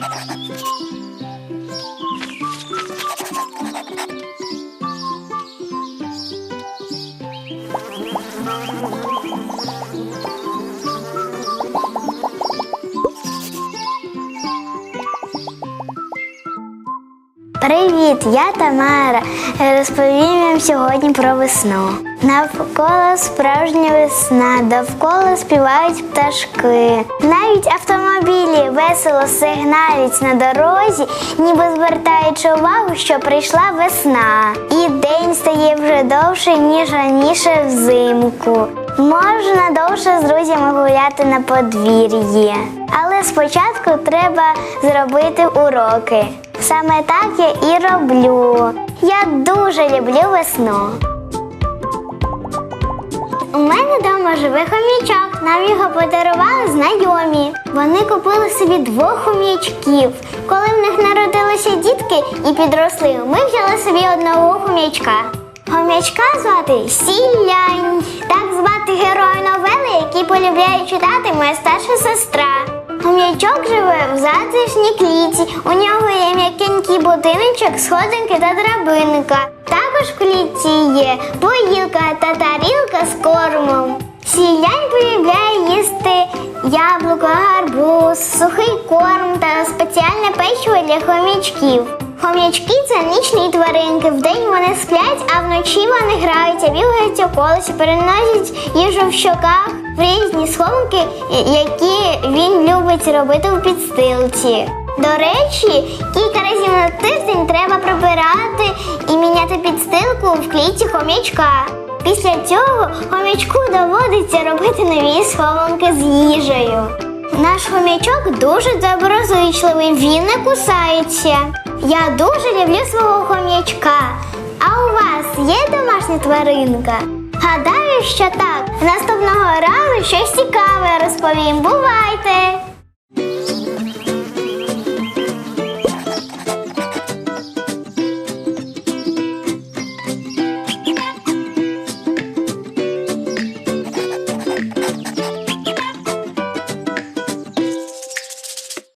Thank you. Привіт, я Тамара. Розповім вам сьогодні про весну. Навколо справжня весна, довкола співають пташки. Навіть автомобілі весело сигналять на дорозі, ніби звертаючи увагу, що прийшла весна. І день стає вже довше, ніж раніше взимку. Можна довше з друзями гуляти на подвір'ї. Але спочатку треба зробити уроки. Саме так я і роблю. Я дуже люблю весну. У мене вдома живе хомячок. Нам його подарували знайомі. Вони купили собі двох хомячків. Коли в них народилися дітки і підросли, ми взяли собі одного хомячка. Хомячка звати Сілянь. Так звати героя новели, який полюбляє читати моя старша сестра. Хом'ячок живе в затишній клітці. У нього є м'якенький будиночок, сходинки та драбинка. Також в клітці є поїлка та тарілка з кормом. Сілянь полюбляє їсти яблуко, гарбуз, сухий корм та спеціальне печиво для хомячків. Хомячки це нічні тваринки. Вдень вони сплять, а вночі вони граються, бігають у колесі, переносять їжу в щоках в різні схованки, які він любить робити у підстилці. До речі, кілька разів на тиждень треба прибирати і міняти підстилку в клітці хомячка. Після цього хомячку доводиться робити нові схованки з їжею. Наш хомячок дуже доброзичливий, він не кусається. Я дуже люблю свого хом'ячка. А у вас є домашня тваринка? Гадаю, що так. Наступного разу щось цікаве розповім. Бувайте!